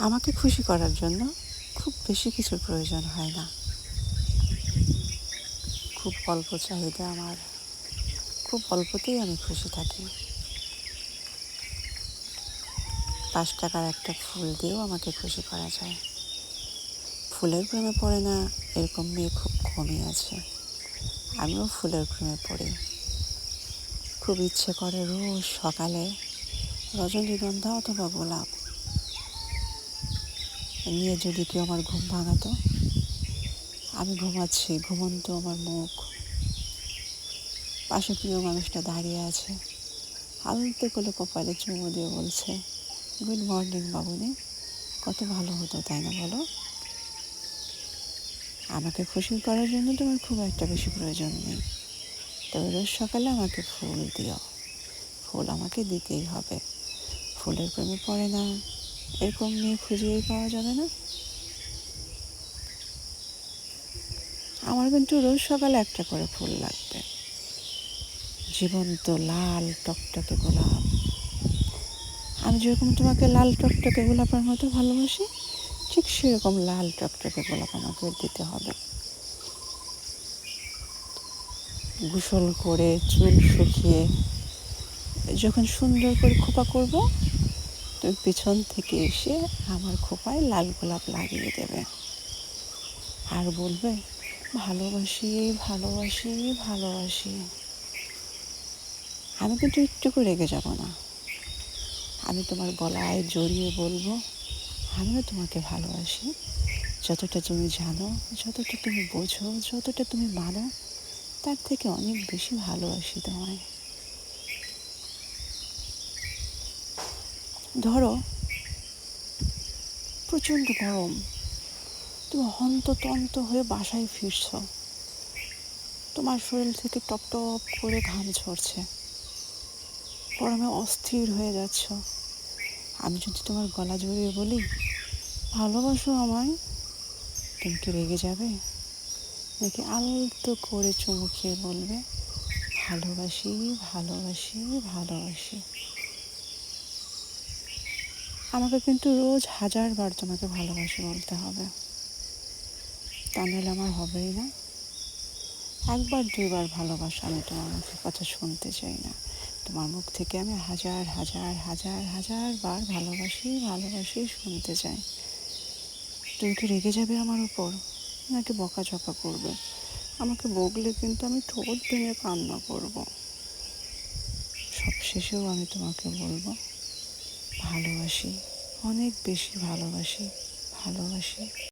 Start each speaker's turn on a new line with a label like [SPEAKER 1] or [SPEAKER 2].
[SPEAKER 1] আমাকে খুশি করার জন্য খুব বেশি কিছুর প্রয়োজন হয় না। খুব অল্প চাহিদা আমার। খুব অল্পতেই আমি খুশি থাকি। পাঁচ টাকার একটা ফুল দিয়েও আমাকে খুশি করা যায়। ফুলের প্রেমে পড়ে না, এরকম মেয়ে খুব কমই আছে। আমিও ফুলের প্রেমে পড়ি। খুব ইচ্ছে করে রোজ সকালে রজনীগন্ধা অথবা গোলাপ নিয়ে যদি কেউ আমার ঘুম ভাঙাতো, আমি ঘুমাচ্ছি, ঘুমন্ত আমার মুখ। পাশে প্রিয় মানুষটা দাঁড়িয়ে আছে, আলতে করে কপালে চুমু দিয়ে বলছে গুড মর্নিং বাবুনি। কত ভালো হতো, তাই না বলো? আমাকে খুশি করার জন্য তোমার খুব একটা বেশি প্রয়োজন নেই। তবে রোজ সকালে আমাকে ফুল দিও। ফুল আমাকে দিতেই হবে। ফুলের প্রেমে পড়ে না। এরকম মেয়ে খুঁজেই পাওয়া যাবে না। আমার কিন্তু রোজ সকালে একটা করে ফুল লাগবে। জীবন্ত লাল টকটকে গোলাপ। আমি যেরকম তোমাকে লাল টকটকে গোলাপের মতো ভালোবাসি, ঠিক সেরকম লাল টকটকে গোলাপ আমাকে দিতে হবে। গোসল করে চুল শুকিয়ে যখন সুন্দর করে খোপা করব তুমি পিছন থেকে এসে আমার খোপায় লাল গোলাপ লাগিয়ে দেবে। আর বলবে, ভালোবাসি ভালোবাসি ভালোবাসি। আমি কিন্তু একটুকু রেগে যাব না। আমি তোমার গলায় জড়িয়ে বলব, আমিও তোমাকে ভালোবাসি। যতটা তুমি জানো, যতটা তুমি বোঝো, যতটা তুমি মানো, তার থেকে অনেক বেশি ভালোবাসি তোমায়। ধরো, প্রচণ্ড গরম। তুমি হন্ততন্ত হয়ে বাসায় ফিরছ। তোমার শরীর থেকে টপ টপ করে ঘাম ঝরছে। গরমে অস্থির হয়ে যাচ্ছ। আমি যদি তোমার গলা জড়িয়ে বলি, ভালোবাসো আমায়, তুমি কি রেগে যাবে? নাকি আলতো করে চুমু খেয়ে বলবে, ভালোবাসি ভালোবাসি ভালোবাসি? আমাকে কিন্তু রোজ হাজারবার তোমাকে ভালোবাসি বলতে হবে। তা নাহলে আমার হবেই না। একবার, দুইবার ভালোবাসা আমি তোমার মুখের কথা শুনতে চাই না। তোমার মুখ থেকে আমি হাজার হাজার হাজার হাজার বার ভালোবাসি ভালোবাসি, শুনতে চাই। তুমি কি রেগে যাবে আমার উপর? নাকি বকাঝকা করবে? আমাকে বকলে কিন্তু আমি ঠোঁট ভেঙে কান্না করব। সব শেষেও আমি তোমাকে বলব ভালোবাসি অনেক বেশি ভালোবাসি ভালোবাসি।